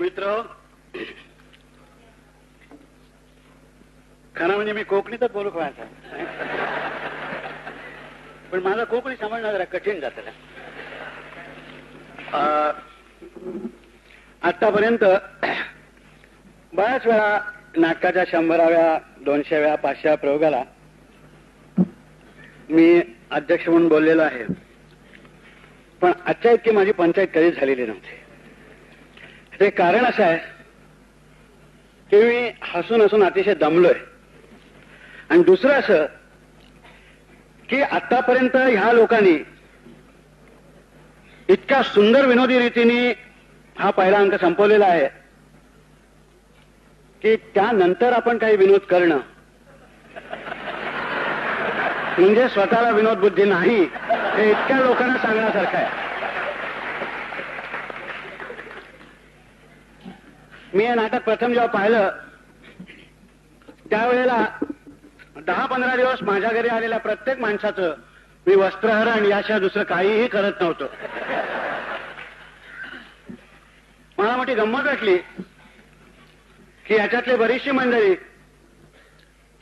मित्र खरं म्हणजे मी कोकणीतच बोलू व्हायचा पण माझा कोकणी समजणं जरा कठीण जात आतापर्यंत बऱ्याच वेळा नाटकाच्या शंभराव्या दोनशेव्या पाचशेव्या प्रयोगाला मी अध्यक्ष म्हणून बोललेलो आहे. पण आजच्या इतकी माझी पंचायत कधीच झालेली नव्हती. ते कारण असं आहे की मी हसून हसून अतिशय दमलोय. आणि दुसरं असं की आतापर्यंत ह्या लोकांनी इतक्या सुंदर विनोदी रीतीने हा पहिला अंक संपवलेला आहे की त्यानंतर आपण काही विनोद करणं. म्हणजे स्वतःला विनोद बुद्धी नाही हे इतक्या लोकांना सांगण्यासारखं आहे. मी हे नाटक प्रथम जेव्हा पाहिलं त्यावेळेला दहा पंधरा दिवस माझ्या घरी आलेल्या प्रत्येक माणसाचं मी वस्त्रहरण याशिवाय दुसरं काहीही करत नव्हतं. मला मोठी गंमत वाटली की याच्यातली बरीचशी मंडळी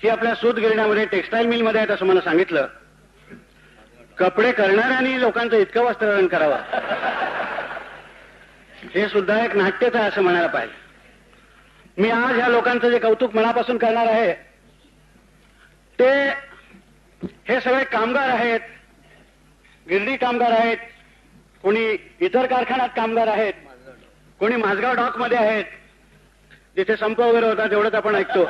ही आपल्या सूत गिरण्यामध्ये टेक्स्टाईल मिलमध्ये आहेत असं मला सांगितलं. कपडे करणाऱ्यांनी लोकांचं इतकं वस्त्रहरण करावं. हे सुद्धा एक नाट्यच आहे असं म्हणायला पाहिजे. मी आज ह्या लोकांचं जे कौतुक मनापासून करणार आहे ते हे सगळे कामगार आहेत गिरणी कामगार आहेत कोणी इतर कारखान्यात कामगार आहेत कोणी माझगाव डॉकमध्ये आहेत जिथे संप वगैरे होता तेवढंच आपण ऐकतो.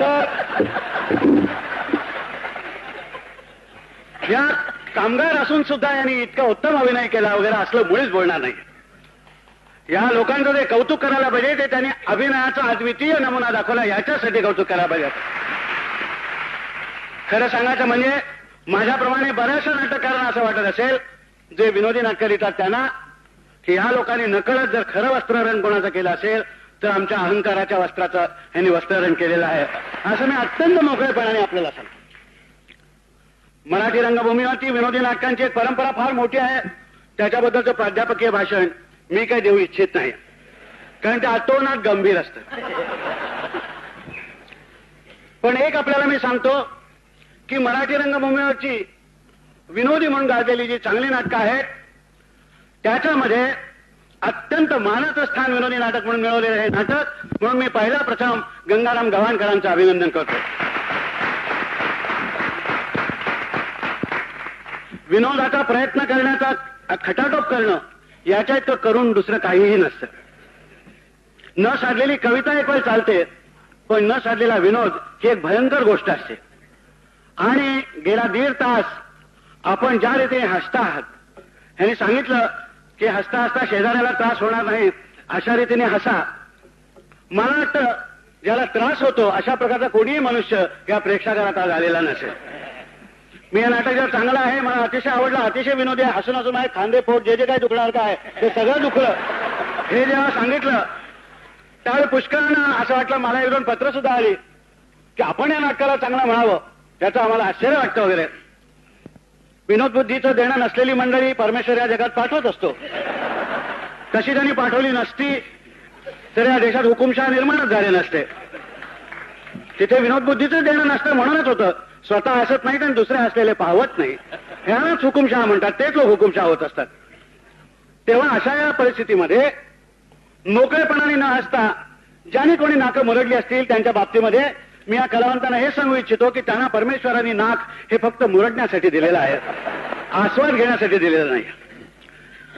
तर या कामगार असून सुद्धा यांनी इतका उत्तम अभिनय केला वगैरे असलं मुळीच बोलणार नाही. या लोकांचं जे कौतुक करायला पाहिजे ते त्यांनी अभिनयाचा अद्वितीय नमुना दाखवला याच्यासाठी कौतुक करायला पाहिजे. खरं सांगायचं म्हणजे माझ्याप्रमाणे बऱ्याचशा नाटककारांना असं वाटत असेल जे विनोदी नाटक लिहितात त्यांना की ह्या लोकांनी नकळत जर खरं वस्त्रहरण कोणाचं केलं असेल तर आमच्या अहंकाराच्या वस्त्राचं यांनी वस्त्रहरण केलेलं आहे. असं मी अत्यंत मोकळेपणाने आपल्याला सांगतो. मराठी रंगभूमीवरती विनोदी नाटकांची एक परंपरा फार मोठी आहे त्याच्याबद्दलचं प्राध्यापकीय भाषण मी काय देऊ इच्छित नाही. कारण ते अतोनात गंभीर असतं पण एक आपल्याला मी सांगतो की मराठी रंगभूमीवरची विनोदी म्हणून गाजलेली जी चांगली नाटकं आहेत त्याच्यामध्ये अत्यंत मानाचं स्थान विनोदी नाटक म्हणून मिळवलेलं हे नाटक म्हणून मी पहिला प्रथम गंगाराम गव्हाणकरांचं अभिनंदन करतो. विनोदाचा प्रयत्न करण्याचा खटाटोप करणं याच्या इतकं करून दुसरं काहीही नसतं. न साधलेली कविता एक वेळ चालते पण न साधलेला विनोद ही एक भयंकर गोष्ट असते. आणि गेला दीड तास आपण ज्या रीतीने हसता आहात ह्यांनी सांगितलं की हसता हसता शेजाऱ्याला त्रास होणार नाही अशा रीतीने हसा. मला वाटतं ज्याला त्रास होतो अशा प्रकारचा कोणीही मनुष्य या प्रेक्षागारात आज आलेला नसेल. मी या नाटक जर चांगलं आहे मला अतिशय आवडलं अतिशय विनोदी आहे. हसून हसून आहे खांदे पोट जे जे काही दुखणार काय ते सगळं दुखलं. हे जेव्हा सांगितलं त्यावेळी पुष्कळांना असं वाटलं मला एक दोन पत्र सुद्धा आली की आपण या नाटकाला चांगलं म्हणावं त्याचं आम्हाला आश्चर्य वाटतं वगैरे. विनोद बुद्धीचं देणं नसलेली मंडळी परमेश्वर या जगात पाठवत असतो. तशी त्यांनी पाठवली नसती तर या देशात हुकुमशाह निर्माणच झाले नसते. तिथे विनोद बुद्धीचं देणं नसतं म्हणूनच होतं. स्वतः हसत नाहीत आणि दुसरे हसलेले पाहवत नाही ह्यालाच हुकुमशहा म्हणतात. तेच लोक हुकुमशहा होत असतात. तेव्हा अशा या परिस्थितीमध्ये मोकळेपणाने न हसता ज्याने कोणी नाकं मुरडली असतील त्यांच्या बाबतीमध्ये मी या कलावंतांना हे सांगू इच्छितो की त्यांना परमेश्वरांनी नाक हे फक्त मुरडण्यासाठी दिलेलं आहे. आस्वाद घेण्यासाठी दिलेलं नाही.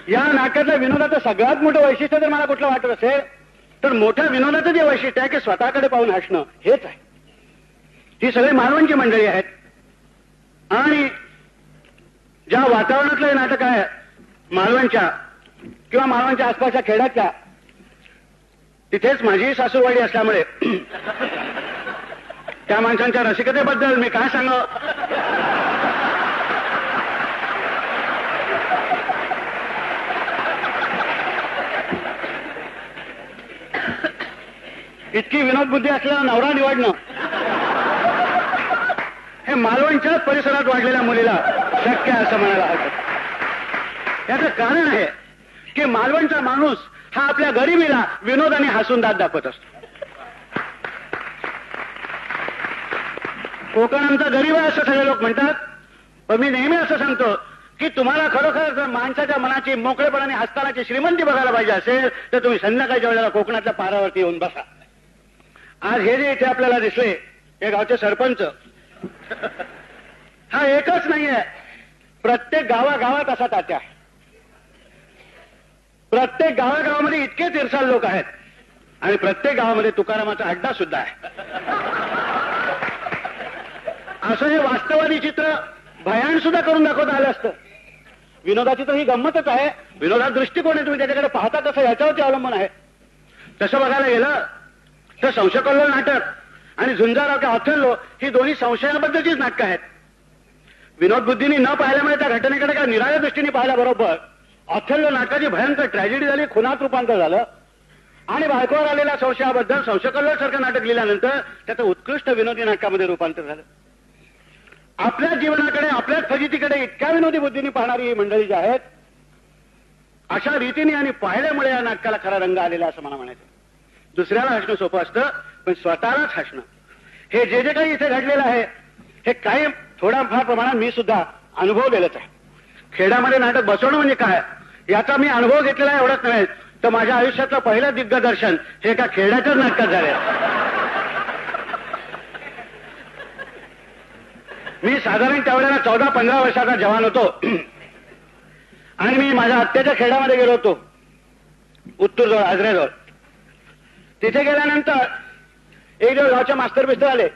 या नाकातल्या विनोदाचं सगळ्यात मोठं वैशिष्ट्य जर मला कुठलं वाटत असेल तर मोठ्या विनोदाचं जे वैशिष्ट्य आहे की स्वतःकडे पाहून हसणं हेच आहे. ही सगळी मालवणची मंडळी आहेत. आणि ज्या वातावरणातलं हे नाटक आहे मालवणच्या किंवा मालवणच्या आसपासच्या खेड्यातल्या तिथेच माझी सासूरवाडी असल्यामुळे त्या माणसांच्या रसिकतेबद्दल मी काय सांग इतकी विनोद बुद्धी असलेला नवरा निवडणं. मालवणच्या मालवणच्याच परिसरात वाढलेल्या मुलीला शक्य असं म्हणायला हरकत याचं कारण आहे की मालवणचा माणूस हा आपल्या गरिबीला विनोदाने हसून दात दाखवत असतो. कोकण आमचा गरीब आहे असं सगळे लोक म्हणतात पण मी नेहमी असं सांगतो की तुम्हाला खरोखर जर माणसाच्या मनाची मोकळेपणाने हस्तानाची श्रीमंती बघायला पाहिजे असेल तर तुम्ही संध्याकाळच्या वेळेला कोकणातल्या पारावरती येऊन बसा. आज हे जे इथे आपल्याला दिसले हे गावचे सरपंच हा एकच नाहीये. प्रत्येक गावागावात असा तात्या. प्रत्येक गावागावामध्ये इतके तिरसाल लोक आहेत. आणि प्रत्येक गावामध्ये तुकारामाचा अड्डा सुद्धा आहे. असं हे वास्तवादी चित्र भयान सुद्धा करून दाखवता आलं असतं. विनोदाची तर ही गंमतच आहे. विनोदा दृष्टिकोन आहे तुम्ही त्याच्याकडे पाहता कसं याच्यावरती अवलंबून आहे. तसं बघायला गेलं तर संशयकल्लोळ नाटक. आणि झुंजाराव किंवा ऑथेल्लो ही दोन्ही संशयाबद्दलचीच नाटकं आहेत. विनोद बुद्धीनी न पाहिल्यामुळे त्या घटनेकडे काय निराळ्या दृष्टीने पाहिल्याबरोबर ऑथेल्लो नाटकाची भयंकर ट्रॅजेडी झाली खुनात रूपांतर झालं. आणि बायकोवर आलेल्या संशयाबद्दल संशयकल्लोळ सारखं नाटक लिहिल्यानंतर त्याचं उत्कृष्ट विनोदी नाटकामध्ये रूपांतर झालं. आपल्या जीवनाकडे आपल्याच फजितीकडे इतक्या विनोदी बुद्धीने पाहणारी ही मंडळी जी आहेत अशा रीतीने आणि पाहिल्यामुळे या नाटकाला खरा रंग आलेला असं मला म्हणायचं दुसऱ्याला हसणं सोपं असतं पण स्वतःलाच हसणं. हे जे जे काही इथे घडलेलं आहे हे काही थोड्याफार प्रमाणात मी सुद्धा अनुभव अनुभवलेलंच आहे. खेड्यामध्ये नाटक बसवणं म्हणजे काय? याचा मी अनुभव घेतलेला आहे एवढंच नव्हे तर माझ्या आयुष्यातलं पहिलं दिग्गदर्शन हे एका खेड्याच्याच नाटकात झाले मी साधारण त्यावेळेला चौदा पंधरा वर्षाचा जवान होतो. आणि मी माझ्या आत्याच्या खेड्यामध्ये गेलो होतो उत्तूरजवळ आजरेजवळ. तिथे गेल्यानंतर एक दिवस गावच्या मास्तर बिस्तर आले.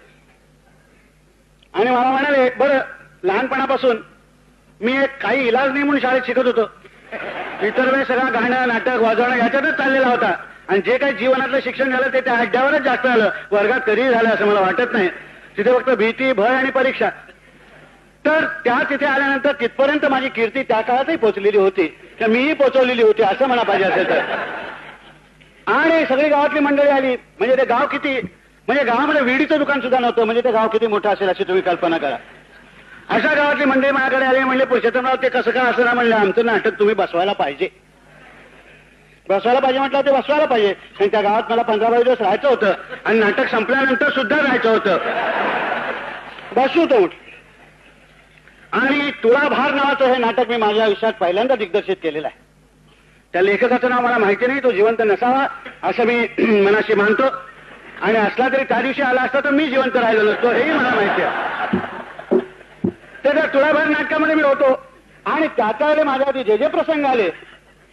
आणि मला म्हणाले बरं लहानपणापासून मी एक काही इलाज नाही म्हणून शाळेत शिकत होतो. इतर वेळ सगळं गाणं नाटक वाजवणं याच्यातच चाललेला होता. आणि जे काही जीवनातलं शिक्षण झालं ते त्या अड्ड्यावरच जास्त झालं वर्गात कधीही झालं असं मला वाटत नाही. तिथे फक्त भीती भय आणि परीक्षा. तर त्या तिथे आल्यानंतर तिथपर्यंत माझी कीर्ती त्या काळातही पोचलेली होती. तर मीही पोचवलेली होती असं म्हणा पाहिजे असेल तर. आणि सगळी गावातली मंडळी आली. म्हणजे ते गाव किती? म्हणजे गावामध्ये विडीचं दुकान सुद्धा नव्हतं. म्हणजे ते गाव किती मोठं असेल अशी तुम्ही कल्पना करा. अशा गावातली मंडळी माझ्याकडे आली म्हणजे पुरुषोत्तमराव ते कसं काय असं ना म्हणलं आमचं नाटक तुम्ही बसवायला पाहिजे. बसवायला पाहिजे म्हटलं ते बसवायला पाहिजे. आणि त्या गावात मला पंधरा बावीस दिवस राहायचं होतं. आणि नाटक संपल्यानंतर सुद्धा राहायचं होतं. बसू तो आणि तुळा भार नावाचं हे नाटक मी माझ्या आयुष्यात पहिल्यांदा दिग्दर्शित केलेलं आहे. त्या लेखकाचं नाव मला माहिती नाही तो जिवंत नसावा असं मी मनाशी मानतो. आणि असला तरी त्या दिवशी आला असता तर मी जिवंत राहिलो नसतो हेही मला माहिती आहे. तर तुळाभर नाटकामध्ये मी होतो. आणि त्याच्या वेळी माझ्या आधी जे जे प्रसंग आले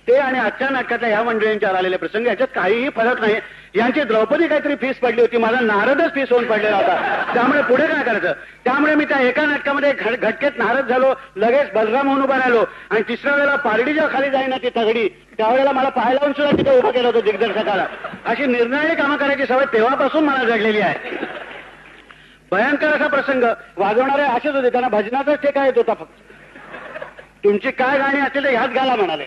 ते आणि आजच्या नाटकातल्या ह्या मंडळींच्या आलेले प्रसंग याच्यात काहीही फरक नाही. यांची द्रौपदी काहीतरी फीस पडली होती. माझा नारदच फीस होऊन पडलेला होता. त्यामुळे पुढे काय करायचं? त्यामुळे मी त्या एका नाटकामध्ये घटकेत नारद झालो लगेच बलराम म्हणून उभा राहिलो. आणि तिसऱ्या वेळेला पारडीच्या खाली जाईना ती तगडी त्यावेळेला मला पाहायला लावून सुद्धा तिथे उभं केलं होतं दिग्दर्शकाला. अशी निर्णय कामं करायची सवय तेव्हापासून मला जडलेली आहे. भयंकर असा प्रसंग वाजवणारे असेच होते. त्यांना भजनाचाच ठेका येत होता फक्त. तुमची काय गाणी असतील तर ह्याच गाला म्हणाले.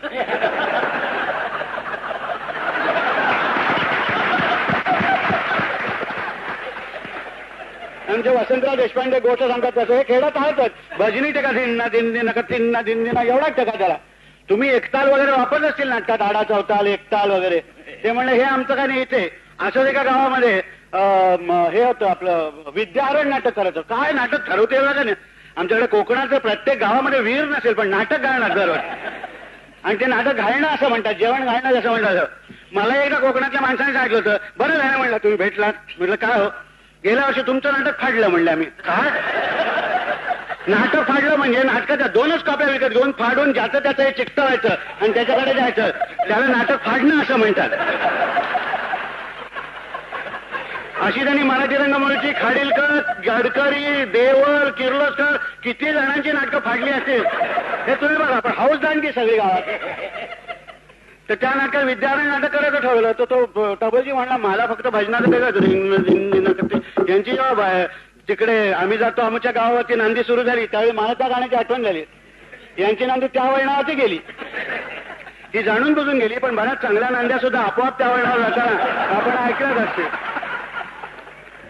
आमचे वसंतराव देशपांडे गोष्ट सांगतात तसं. हे खेळत आहातच. भजनी टेका दिन्ना दिंदी नका तिन्ना दिंदीना एवढाच टका त्याला. तुम्ही एकताल वगैरे वापरत असतील नाटकात आडा चौताल एकताल वगैरे. ते म्हणले हे आमचं काय नाही इथे. असंच एका गावामध्ये हे होतं आपलं विद्यारण नाटक करायचं काय नाटक ठरवते का नाही आमच्याकडे कोकणाचं प्रत्येक गावामध्ये वीर नसेल पण नाटक घालणार दरवर्षी आणि ते नाटक घालणं असं म्हणतात जेवण घालणं असं म्हणतात मला एकदा कोकणातल्या माणसाने सांगितलं होतं बरं झालं म्हणलं तुम्ही भेटलात. म्हटलं काय हो? गेल्या वर्षी तुमचं नाटक फाडलं म्हणलं आम्ही. काय नाटक फाडलं म्हणजे नाटकाच्या दोनच कॉप्या विकत घेऊन फाडून ज्याचं त्याचं हे चिकटवायचं आणि त्याच्याकडे जायचं. त्याला नाटक फाडणं असं म्हणतात. अशी त्यांनी मराठी रंगमंडळची खाडीलकर गडकरी देवल किर्लोस्कर किती जणांची नाटकं फाडली असतील? हे तुम्ही बघा पण हौस दांडगी सगळी गावात. तर त्या नाटकात विद्यार्थी नाटक करायचं ठरवलं. तर तो टबलजी म्हणला मला फक्त भजनाचं वेगळंच यांची जेव्हा तिकडे आम्ही जातो आमच्या गावावरती नांदी सुरू झाली. त्यावेळी मला त्या गाण्याची आठवण झाली. यांची नांदी त्या वळणावरती गेली. ती जाणून बुजून गेली पण बऱ्याच चांगल्या नांद्या सुद्धा आपोआप त्या वळणावर जाताना आपण ऐकलंच असते.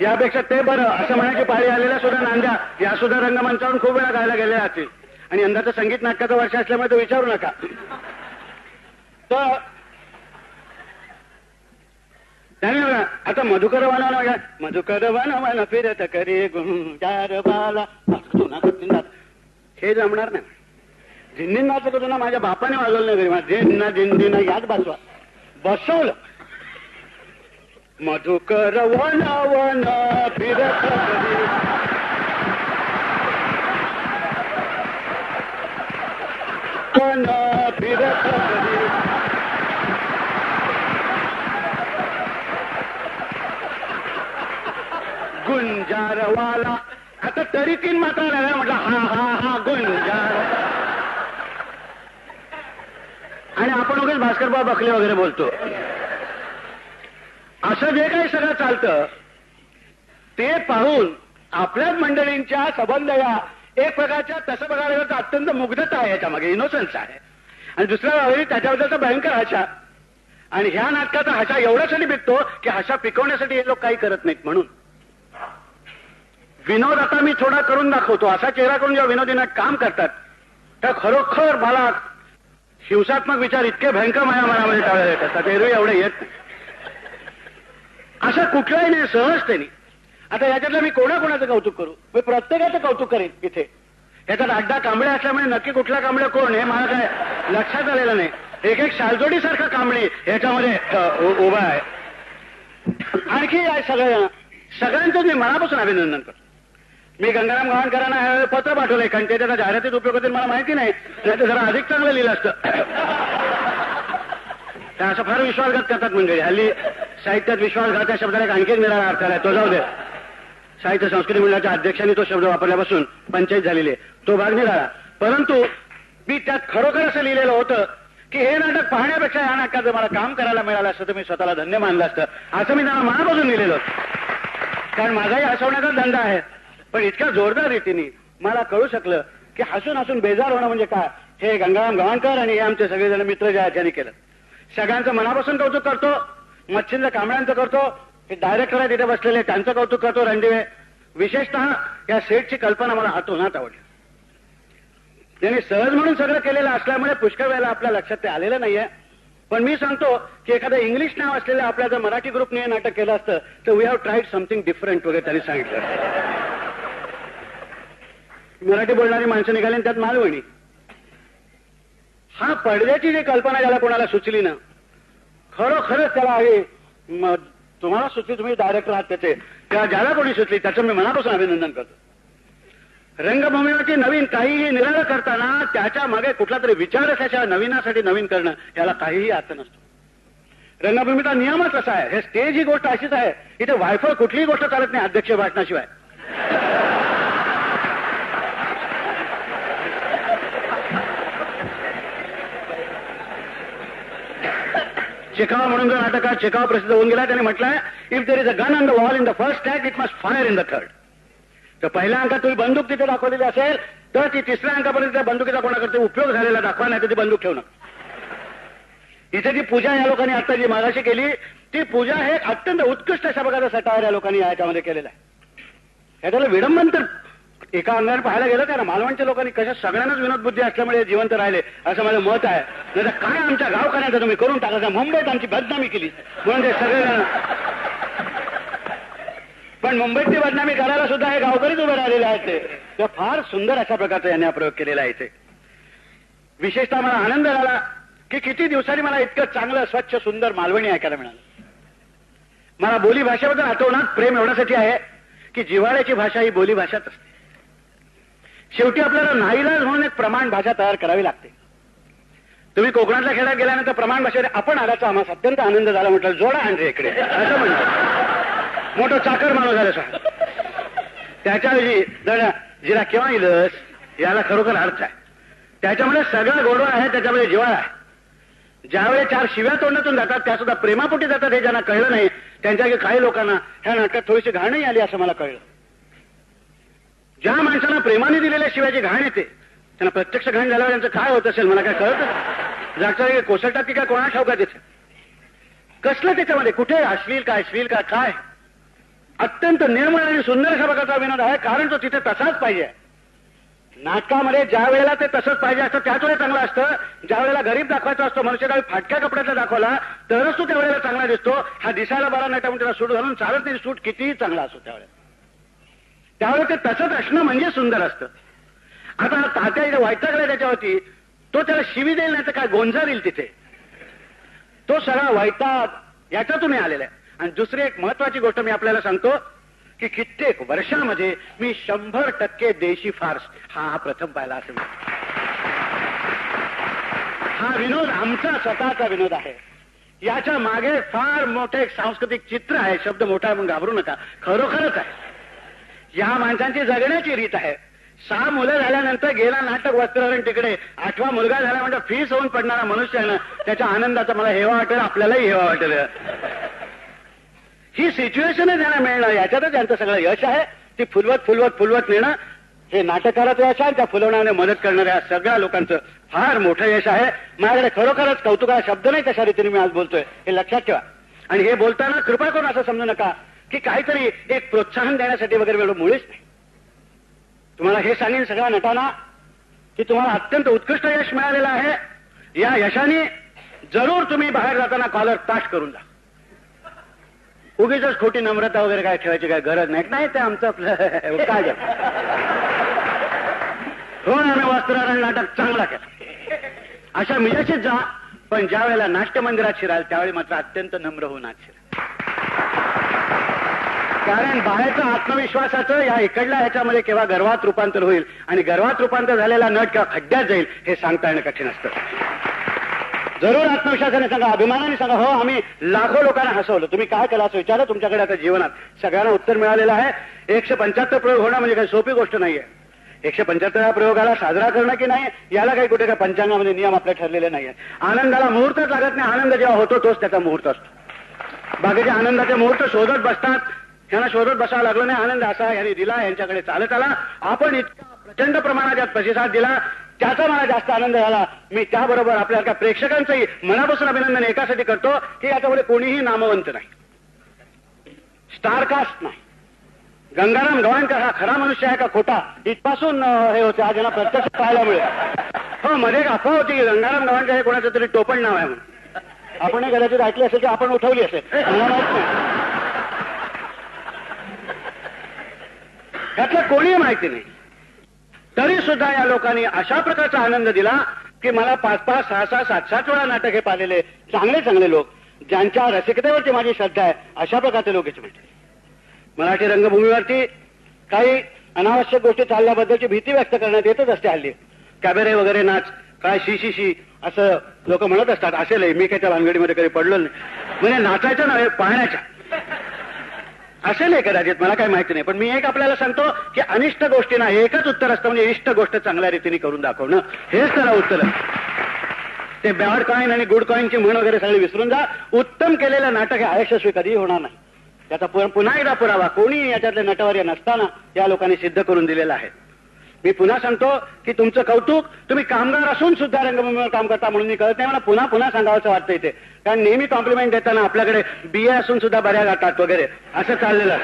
यापेक्षा ते बरं असं म्हणायची पाळी आलेल्या सुद्धा नांद्या या सुद्धा रंगमंचावरून खूप वेळा गायला गेलेल्या असतील. आणि यंदाचं संगीत नाटकाचं वर्ष असल्यामुळे तो विचारू नका. तर uh, आता मधुकर वनाला बघा मधुकर वन वन फिरत करे गुंजार बाला तुना करतील हे जमणार नाही. झिंदीन नाचत होतो ना माझ्या बापाने वाजवलं नाही घरी. माझ्या झिंना याच बसवा. बसवलं. मधुकर वन वन फिरत वन फिरत करे गुंजारवाला. आता तरी तीन मात्रा लागल्या म्हटलं हा हा हा गुंजार. आणि आपण उगाच भास्करबा बखले वगैरे बोलतो. असं जे काही सगळं चालतं ते पाहून आपल्याच मंडळींच्या संबंध या एक प्रकारच्या तसं बघायला अत्यंत मुग्धता आहे याच्यामागे इनोसन्स आहे. आणि दुसऱ्या वेळी त्याच्याबद्दलचा भयंकर हशा आणि ह्या नाटकाचा हशा एवढ्यासाठी पिकतो की हशा पिकवण्यासाठी हे लोक काही करत नाहीत म्हणून. विनोद आता मी थोडा करून दाखवतो. असा चेहरा करून जेव्हा विनोदी काम करतात तर खरोखर मला हिंसात्मक विचार इतके भयंकर माझ्या मनामध्ये टाळले असतात एरवी एवढे येत असं कुठलंही नाही नाही सहजतेने आता याच्यातलं मी कोणाकोणाचं कौतुक करू? मी प्रत्येकाचं कौतुक करेन इथे. याच्यात अड्डा कांबळे असल्यामुळे नक्की कुठला कांबळे कोण हे मला काय लक्षात आलेलं नाही. एक एक सालजोडीसारखा कांबळे याच्यामध्ये उभा आहे. आणखी आहे सगळ्या सगळ्यांचं मी मनापासून अभिनंदन करतो. मी गंगाराम गव्हाणकरांना पत्र पाठवलंय. कारण ते त्याचा जाहिरातीत उपयोग होतील मला माहिती नाही. नाही जरा अधिक चांगलं लिहिलं असतं. त्या असं फार विश्वासघात करतात मंडळी. हल्ली साहित्यात विश्वासघात या शब्दाला एक आणखी निराळा अर्थ आहे तो जाऊ दे. साहित्य संस्कृती मंडळाच्या अध्यक्षांनी तो शब्द वापरल्यापासून पंचायत झालेली आहे. तो भाग निराळा परंतु मी त्यात खरोखर असं लिहिलेलं होतं की हे नाटक पाहण्यापेक्षा या नाटकात जर मला काम करायला मिळालं असतं तर मी स्वतःला धन्य मानलं असतं. असं मी त्यांना मनापासून लिहिलेलं कारण माझाही हसवण्याचा धंदा आहे. पण इतक्या जोरदार रीतीने मला कळू शकलं की हसून हसून बेजार होणं म्हणजे काय? हे गंगाराम गव्हाणकर आणि हे आमचे सगळेजण मित्र ज्या आहेत केलं. सगळ्यांचं मनापासून कौतुक करतो मच्छिंद्र कांबळ्यांचं करतो हे डायरेक्टर आहे तिथे बसलेले त्यांचं कौतुक करतो रणदिवे. विशेषतः या सेटची कल्पना मला हातोनात आवडली. त्यांनी सहज म्हणून सगळं केलेलं असल्यामुळे पुष्कळ वेळेला आपल्या लक्षात ते आलेलं नाहीये. पण मी सांगतो की एखादं इंग्लिश नाव असलेलं आपल्या जर मराठी ग्रुपने नाटक केलं असतं तर we have tried something different वगैरे त्यांनी सांगितलं. मराठी बोलणारी माणसं निघाली आणि त्यात मालवणी हा पडद्याची जी कल्पना ज्याला कोणाला सुचली ना खरोखरच त्याला आहे तुम्हाला सुचली तुम्ही डायरेक्टर आहात त्याचे. त्या ज्याला कोणी सुचली त्याचं मी मनापासून अभिनंदन करतो. रंगभूमीवरती नवीन काहीही निराळं करताना त्याच्यामागे कुठला तरी विचार असायच्या नवीनासाठी नवीन करणं याला काहीही अर्थ नसतो. रंगभूमीचा नियमच असा आहे. हे स्टेज ही गोष्ट अशीच आहे. इथे वायफळ कुठलीही गोष्ट चालत नाही अध्यक्ष भाषणाशिवाय. शेकाव म्हणून जर नाटकात शेकाव प्रसिद्ध होऊन गेला त्याने म्हटलंय if there is a gun on the wall in the first act it must fire in the third तर पहिल्या अंकात तुम्ही बंदूक तिथे दाखवलेली असेल तर ती तिसऱ्या अंकापर्यंत त्या बंदुकीचा कोणाकडे उपयोग झालेला दाखवा नाही तर ती बंदूक ठेवणं इथे जी पूजा या लोकांनी आता जी मागाशी केली ती पूजा हे अत्यंत उत्कृष्ट अशा प्रकारचा सटावर या लोकांनी याच्यामध्ये केलेला आहे. त्याला विडंबन तर एका अंगाने पाहायला गेलं का ना मालवणच्या लोकांनी कशा सगळ्यांनाच विनोद बुद्धी असल्यामुळे जिवंत राहिले असं माझं मत आहे. नाही काय आमच्या गावकऱ्यांचं तुम्ही करून टाकायचा मुंबईत आमची बदनामी केली. म्हणून ते सगळेजण पण मुंबईतली बदनामी करायला सुद्धा हे गावकरीच उभे राहिलेले आहेत ते. फार सुंदर अशा प्रकारचा यांनी हा प्रयोग केलेला आहे इथे. विशेषतः मला आनंद झाला की किती दिवसांनी मला इतकं चांगलं स्वच्छ सुंदर मालवणी ऐकायला मिळालं. मला बोली भाषेबद्दल आठवणात प्रेम एवढ्यासाठी आहे की जिव्हाळ्याची भाषा ही बोली भाषाच असते. शेवटी आपल्याला नाईलाज म्हणून एक प्रमाण भाषा तयार करावी लागते. तुम्ही कोकणातल्या खेळात गेल्यानंतर प्रमाण भाषेवर आपण आल्याचा आम्हाला अत्यंत आनंद झाला म्हटलं जोडा आणले इकडे. असं म्हणतो. मोठं चाकर माणूस झालं सर त्याच्याऐवजी दादा जिरा केव्हा इलस याला खरोखर अर्थ आहे. त्याच्यामुळे सगळा गोडवा आहे त्याच्यामध्ये जिवाळा आहे. ज्यावेळी चार शिव्या तोंडातून जातात त्या सुद्धा प्रेमापोटी जातात हे ज्यांना कळलं नाही त्यांच्या काही लोकांना ह्या नाटकात थोडीशी घाणही आली असं मला कळलं. ज्या माणसांना प्रेमाने दिलेल्या शिवायची घाण येते त्यांना प्रत्यक्ष घाण झाल्यावर त्यांचं काय होत असेल मला काय कळत जागच्या कोसळतात की काय कोणा ठाऊका त्याचं कसलं त्याच्यामध्ये? कुठे? अश्लील काय? अश्लील काय? काय? अत्यंत निर्मळ आणि सुंदर अशा प्रकारचा विनोद आहे कारण तो तिथे तसाच पाहिजे. नाटकामध्ये ज्या वेळेला ते तसंच पाहिजे असतं त्याच वेळेला चांगलं असतं. ज्या वेळेला गरीब दाखवायचा असतो मनुष्य काही फाटक्या कपड्याचा दाखवला तरच तो त्यावेळेला चांगला दिसतो. हा दिसायला बरा नाही त्यामुळे त्याला सूट घालून चालत नाही. सूट कितीही चांगला असतो त्यावेळेला त्यावेळेला ते तसंच असणं म्हणजे सुंदर असतं. आता तात्या इथे वैतागला त्याच्यावरती. तो त्याला शिवी देईल नाही तर काय गोंजा देईल तिथे. तो सगळा वैताग याच्यातून आलेला आहे. आणि दुसरी एक महत्वाची गोष्ट मी आपल्याला सांगतो की कित्येक वर्षामध्ये मी शंभर टक्के देशी फार्स हा हा प्रथम पाहिला असेल. हा विनोद आमचा स्वतःचा विनोद आहे. याच्या मागे फार मोठे एक सांस्कृतिक चित्र आहे. शब्द मोठा आहे म्हणून घाबरू नका. खरोखरच आहे. या माणसांची जगण्याची रीत आहे. सहा मुलं झाल्यानंतर गेला नाटक वस्त्रहरण तिकडे. आठवा मुलगा झाला म्हणजे फीस होऊन पडणारा मनुष्य आहे ना त्याच्या आनंदाचा मला हेवा वाटेल आपल्यालाही हेवा वाटेल. ही सिच्युएशनच त्यांना मिळणं याच्यातच त्यांचं सगळं यश आहे. ती फुलवत फुलवत फुलवत नेणं हे नाटकाराचं यश आहे त्या फुलवण्याने मदत करणाऱ्या सगळ्या लोकांचं फार मोठं यश आहे. माझ्याकडे खरोखरच कौतुका शब्द नाही कशा रीतीने मी आज बोलतोय. हे लक्षात ठेवा. आणि हे बोलताना कृपा करून असं समजू नका की काहीतरी एक प्रोत्साहन देण्यासाठी वगैरे वेळ मुळीच नाही. तुम्हाला हे सांगेन सगळ्या नटांना की तुम्हाला अत्यंत उत्कृष्ट यश मिळालेलं आहे. या यशाने जरूर तुम्ही बाहेर जाताना कॉलर ताश करून जा. उगीच खोटी नम्रता वगैरे काय ठेवायची काय गरज नाही. नाही ते आमचं आपलं काय हो आम्ही वस्त्रहरण नाटक चांगला केला. अशा मिजाशीच जा पण ज्या वेळेला नाट्य मंदिरात शिराल त्यावेळी मात्र अत्यंत नम्र होऊन आज शिरा. कारण बाहेरचं आत्मविश्वासाचं या इकडल्या ह्याच्यामध्ये केव्हा गर्वात रूपांतर होईल आणि गर्वात रूपांतर झालेला नट किंवा खड्ड्यात जाईल हे सांगता येणं कठीण असतं. जरूर आत्मविश्वासाने सांगा अभिमानाने सांगा हो आम्ही लाखो लोकांना हसवलं. तुम्ही काय केलं असं विचारा तुमच्याकडे आता जीवनात. सगळ्यांना उत्तर मिळालेलं आहे. एकशे पंच्याहत्तर प्रयोग होणं म्हणजे काही सोपी गोष्ट नाहीये. एकशे पंच्याहत्तर प्रयोगाला साजरा करणं की नाही याला काही कुठे काय पंचांगामध्ये नियम आपले ठरलेले नाहीये आनंदाला मुहूर्तच लागत नाही. आनंद जेव्हा होतो तोच त्याचा मुहूर्त असतो. बाकीचे आनंदाचे मुहूर्त शोधत बसतात. यांना शोधत बसावं लागलं नाही. आनंद असा यांनी दिला यांच्याकडे चालत आला. आपण इतका प्रचंड प्रमाणात यात प्रतिसाद दिला. त्याचा मला जास्त आनंद झाला. मी त्याबरोबर आपल्या प्रेक्षकांचंही मनापासून अभिनंदन एकासाठी करतो की याच्यामध्ये कोणीही नामवंत नाही. स्टारकास्ट नाही. गंगाराम गवाणकर हा खरा मनुष्य आहे का खोटा? इथपासून हे होते. आज यांना प्रत्यक्ष पाहायला मिळेल. हो मध्ये अफवा होती की गंगाराम गवाणकर हे कोणाचं तरी टोपण नाव आहे म्हणून. आपण हे कदाचित ऐकली असेल की आपण उठवली असेल मला माहीत नाही यातलं कोणी माहिती नाही. तरी सुद्धा या लोकांनी अशा प्रकारचा आनंद दिला की मला पाच पाच सहा सहा सात सात वेळा नाटक हे पाहिलेले चांगले चांगले लोक ज्यांच्या रसिकतेवरती माझी श्रद्धा आहे अशा प्रकारचे लोक याचे मराठी रंगभूमीवरती काही अनावश्यक गोष्टी चालल्याबद्दलची भीती व्यक्त करण्यात येतच असते हल्ली. कॅबेरे वगैरे नाच काय शी शी शी असं लोक म्हणत असतात. असेल मी काही त्या भानगडीमध्ये कधी पडलो नाही. म्हणजे नाचायच्या नव्हे पाहण्याच्या. असेल हे कदाचित मला काही माहिती नाही. पण मी एक आपल्याला सांगतो की अनिष्ट गोष्टींना एकच उत्तर असतं म्हणजे इष्ट गोष्ट चांगल्या रीतीने करून दाखवणं. हेच त्याला उत्तर आहे. ते बॅड कॉईन आणि गुड कॉईनची म्हण वगैरे सगळे विसरून जा. उत्तम केलेलं नाटक हे अयशस्वी कधीही होणार नाही. त्याचा पुन्हा एकदा पुरावा. कोणी याच्यातले नटवर्य नसताना या लोकांनी सिद्ध करून दिलेला आहे. मी पुन्हा सांगतो की तुमचं कौतुक तुम्ही कामगार असून सुद्धा रंगभूमीवर काम करता म्हणून मी कळत नाही. मला पुन्हा पुन्हा सांगावंसं वाटतं इथे. कारण नेहमी कॉम्प्लिमेंट देताना आपल्याकडे बी ए असून सुद्धा बऱ्या गातात वगैरे. असं चाललेलं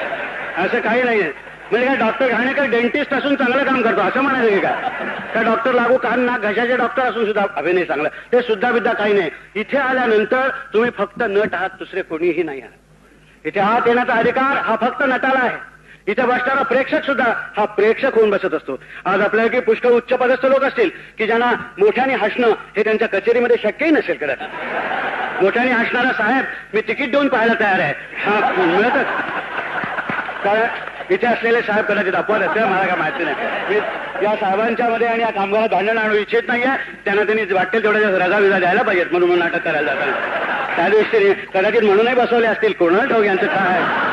असं काही नाहीये म्हणजे काय डॉक्टर घाणेकर डेंटिस्ट असून चांगलं काम करतो असं म्हणायचं की काय? का डॉक्टर लागू कान ना घशाचे डॉक्टर असून सुद्धा अभिनय चांगला. ते सुद्धा बिद्धा काही नाही. इथे आल्यानंतर तुम्ही फक्त नट आहात दुसरे कोणीही नाही आहात. इथे आत येण्याचा अधिकार हा फक्त नटाला आहे. इथे बसणारा प्रेक्षक सुद्धा हा प्रेक्षक होऊन बसत असतो. आज आपल्यापैकी पुष्कळ उच्च पदस्थ लोक असतील की ज्यांना मोठ्याने हसणं हे त्यांच्या कचेरीमध्ये शक्यही नसेल कदाचित मोठ्याने हसणारा साहेब मी तिकीट देऊन पाहायला तयार आहे. हा मिळतच कारण इथे असलेले साहेब कदाचित अपवाद असते मला काय माहिती नाही. मी या साहेबांच्या मध्ये आणि या कामगारात भांडण आणू इच्छित नाहीये. त्यांना त्यांनी वाटेल तेवढ्या रजा विजा द्यायला पाहिजेत म्हणून नाटक करायला जाताना त्या दिवशी कदाचित म्हणूनही बसवले असतील. कोणाला ठाऊक यांचं काय आहे?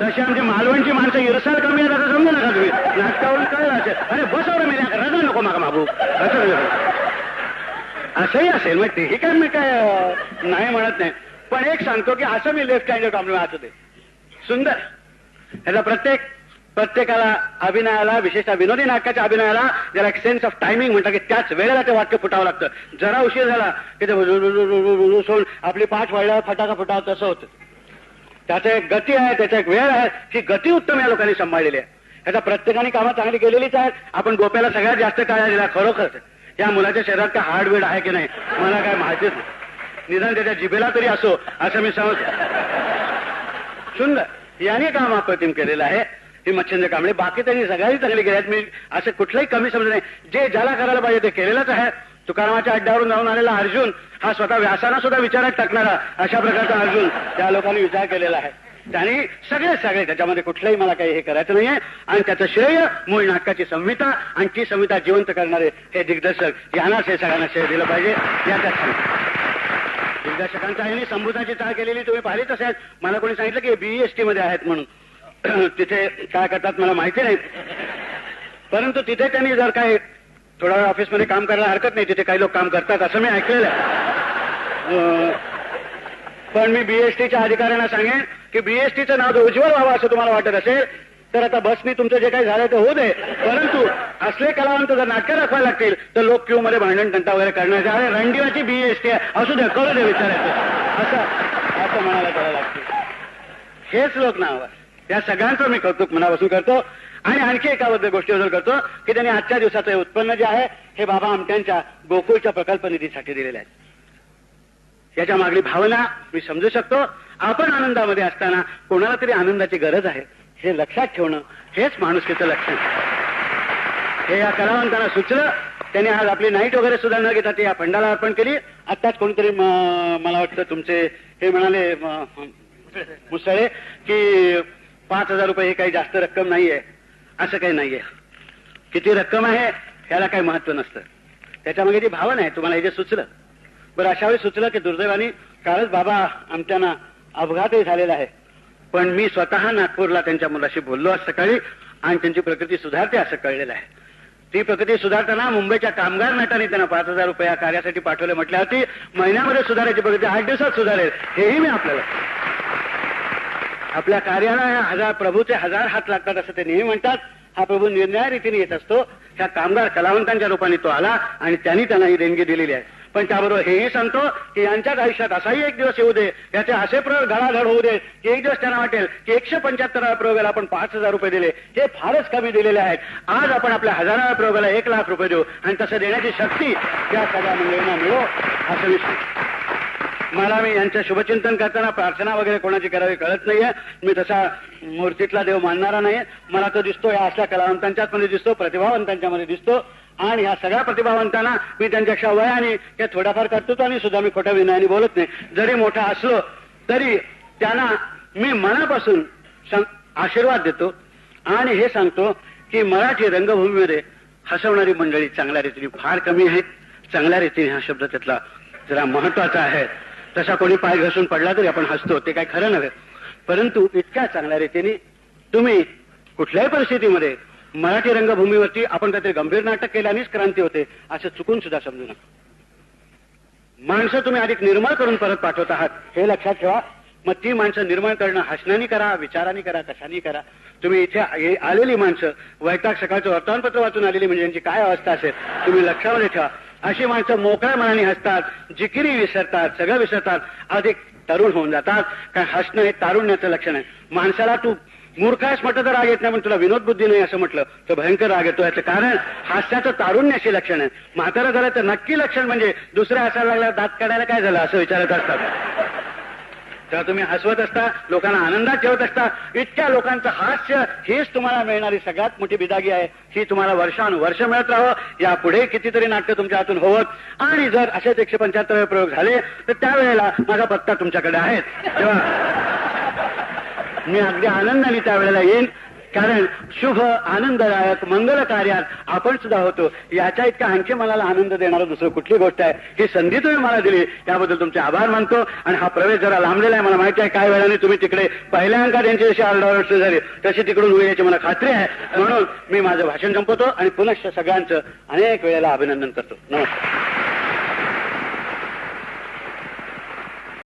तशी आमची मालवणची माणसं इरसाल कमी आहेत असं समजू नका तुम्ही नाटकावरून कळलं असेल अरे बसवलं मी रजा नको मागा बाबू असं असंही असेल मग तेही काय मी काय नाही म्हणत नाही पण एक सांगतो की असं मी लेफ्ट हँडेड कॉम्प्लिमेंट वाचत आहे सुंदर ह्याचा प्रत्येक प्रत्येकाला अभिनयाला विशेषतः विनोदी नाटकाच्या अभिनयाला ज्याला एक सेन्स ऑफ टायमिंग म्हणतात की त्याच वेळेला ते वाक्य फुटावं लागतं जरा उशीर झाला की ते सोडून आपली पाठ वळल्यावर फटाका फुटावं तसं होतं त्याचा एक गती आहे त्याचा एक वेळ आहे ही गती उत्तम या लोकांनी सांभाळलेली आहे. ह्याचा प्रत्येकाने कामं चांगली केलेलीच आहेत आपण गोप्याला सगळ्यात जास्त काळ्या दिला खरोखर. या मुलाच्या शरीरात काय हार्डवेड आहे की नाही मला काय माहितीच नाही. निदान त्याच्या जिभेला तरी असो असं मी समज सुंदर. याने काम अप्रतिम केलेलं आहे. ही मच्छिंद्र कांबळे बाकी त्यांनी सगळ्यांनी चांगली केली आहेत. मी असं कुठलंही कमी समजत नाही जे ज्याला करायला पाहिजे ते केलेलंच आहे. तुकारामाच्या अड्ड्यावरून जाऊन आलेला अर्जुन हा स्वतः व्यासाना सुद्धा विचारात टाकणारा अशा प्रकारचा अर्जुन त्या लोकांनी विचार केलेला आहे. त्यांनी सगळे सगळे त्याच्यामध्ये कुठलंही मला काही हे करायचं नाहीये. आणि त्याचं श्रेय मूळ नाटकाची संहिता आणि ती संहिता जिवंत करणारे हे दिग्दर्शक यांनाच हे सगळ्यांना श्रेय दिलं पाहिजे. याच्यात दिग्दर्शकांचा यांनी संबोधाची चाळ केलेली तुम्ही पाहिलीच असेल. मला कोणी सांगितलं की बीईएसटी मध्ये आहेत म्हणून. तिथे काय करतात मला माहिती नाही. परंतु तिथे त्यांनी जर काही थोडा वेळ ऑफिसमध्ये काम करायला हरकत नाही तिथे काही लोक काम करतात असं मी ऐकलेलं आहे. पण मी बीएसटीच्या अधिकाऱ्यांना सांगेन की बीएसटीचं नाव जर उज्ज्वल व्हावं असं तुम्हाला वाटत असेल तर आता बसनी तुमचं जे काही झालं ते होऊ दे. परंतु असले कलावंत जर नाटकं दाखवायला लागतील तर लोक क्यू मध्ये भांडण तंटा वगैरे करण्याचे अरे रणदिवाची बीएसटी आहे. असू दे कळू दे विचारायचं. असं असं म्हणायला करायला लागतील. हेच लोक नाव आहे या सगळ्यांचं मी कौतुक मनापासून करतो. आणि आणखी एका गोष्टीबद्दल करतो की त्यांनी आजच्या दिवसाचं हे उत्पन्न जे आहे हे बाबा आमट्यांच्या गोकुळच्या प्रकल्प निधीसाठी दिलेले आहे याच्या मागली भावना मी समजू शकतो. आपण आनंदामध्ये असताना कोणाला तरी आनंदाची गरज आहे हे लक्षात ठेवणं हेच माणुसकीचं लक्षण हे या कलावंतांना सुचलं त्यांनी आज आपली नाईट वगैरे सुद्धा न घेता ती या फंडाला अर्पण केली. आत्ताच कोणीतरी मला वाटतं तुमचे हे म्हणाले मुसळे की पाच हजार रुपये हे काही जास्त रक्कम नाहीये. असं काही नाहीये. किती रक्कम आहे ह्याला काही महत्त्व नसतं. त्याच्यामागे ती भावना आहे तुम्हाला हे जे सुचलं. बरं अशा वेळी सुचलं की दुर्दैवानी कालच बाबा आमच्याना अपघातही झालेला आहे. पण मी स्वतः नागपूरला त्यांच्या मुलाशी बोललो आज सकाळी आणि त्यांची प्रकृती सुधारते असं कळलेलं आहे. ती प्रकृती सुधारताना मुंबईच्या कामगार नेत्यांनी त्यांना पाच हजार रुपये या कार्यासाठी पाठवले म्हटल्यावरती महिन्यामध्ये सुधारायची प्रगती आठ दिवसात सुधारेल हेही मी आपल्याला आपल्या कार्याला हजार प्रभूचे हजार हात लागतात असं ते नेहमी म्हणतात. हा प्रभू निर्णया रीतीने येत असतो. ह्या कामगार कलावंतांच्या रूपाने तो आला आणि त्यांनी त्यांना ही देणगी दिलेली आहे. पण त्याबरोबर हेही सांगतो की यांच्याच आयुष्यात असाही एक दिवस येऊ दे. याचे असे प्रयोग धडाधड होऊ दे की एक दिवस त्यांना वाटेल की एकशे पंच्याहत्तराव्या प्रयोगाला आपण पाच हजार रुपये दिले. हे फारच कमी दिलेले आहेत. आज आपण आपल्या हजाराव्या प्रयोगाला एक लाख रुपये देऊ आणि तसं देण्याची शक्ती या सगळ्या मंडळींना मिळो असं मी सांगतो. मला मी यांचं शुभचिंतन करताना प्रार्थना वगैरे कोणाची करावी कळत नाहीये. मी तसा मूर्तीतला देव मानणारा नाही मला तो दिसतो या असल्या कलावंतांच्याच मध्ये दिसतो प्रतिभावंतांच्या मध्ये दिसतो. आणि ह्या सगळ्या प्रतिभावंतांना मी त्यांच्याक्षा वयाने किंवा कर्तृत्व आणि सुद्धा मी खोट्या विनयाने बोलत नाही. जरी मोठा असलो तरी त्यांना मी मनापासून आशीर्वाद देतो. आणि हे सांगतो की मराठी रंगभूमीमध्ये हसवणारी मंडळी चांगल्या रीतीने फार कमी आहेत चांगल्या रीतीने हा शब्द त्यातला जरा महत्त्वाचा आहे. तसा कोणी पाय घसून पडला तरी आपण हसतो ते काही खरं नव्हे. परंतु इतक्या चांगल्या रीतीने तुम्ही कुठल्याही परिस्थितीमध्ये मराठी रंगभूमीवरती आपण काहीतरी गंभीर नाटक केल्यानेच क्रांती होते असं चुकून सुद्धा समजू नका. माणसं तुम्ही अधिक निर्मळ करून परत पाठवत आहात हे लक्षात ठेवा. मग ती माणसं निर्माण करणं हसण्याने करा विचाराने करा कशाने करा. तुम्ही इथे आलेली माणसं वैताग सकाळचं वर्तमानपत्र वाचून आलेली म्हणजे यांची काय अवस्था असेल तुम्ही लक्षामध्ये ठेवा. अशी माणसं मोकळ्या मनाने हसतात जिकिरी विसरतात सगळं विसरतात अधिक तरुण होऊन जातात. कारण हसणं हे तारुण्याचं लक्षण आहे. माणसाला तू मूर्ख म्हटलं तर राग येत नाही पण तुला विनोद बुद्धी नाही असं म्हटलं तर भयंकर राग येतो. याचं कारण हास्याचं तारुण्याशी लक्षण आहे. म्हातारा झालं तर नक्की लक्षण म्हणजे दुसऱ्या हसायला लागल्या दात काढायला काय झालं? असं विचारत असतात. तेव्हा तुम्ही हसवत असता लोकांना आनंदात ठेवत असता इतक्या लोकांचं हास्य हीच तुम्हाला मिळणारी सगळ्यात मोठी बिदागी आहे. ही तुम्हाला वर्षानुवर्ष मिळत राहावं. यापुढे कितीतरी नाट्य तुमच्या हातून होवत. आणि जर असेच एकशे पंच्याहत्तर प्रयोग झाले तर त्यावेळेला माझा पत्ता तुमच्याकडे आहे. तेव्हा मी अगदी आनंदाने त्यावेळेला येईन. कारण शुभ आनंददायक मंगल कार्यात आपण सुद्धा होतो. याच्या इतका आणखी मला आनंद देणारा दुसरं कुठली गोष्ट आहे? ही संधी तुम्ही मला दिली. त्याबद्दल तुमचे आभार मानतो आणि हा प्रवेश जरा लांबलेला आहे मला माहिती आहे काय वेळाने तुम्ही तिकडे पहिल्या अंकात यांची जशी आरडाओरड झाली. तशी तिकडून होईल याची मला खात्री आहे. म्हणून मी माझं भाषण संपवतो आणि पुनश्च सगळ्यांचं अनेक वेळेला अभिनंदन करतो. नमस्कार.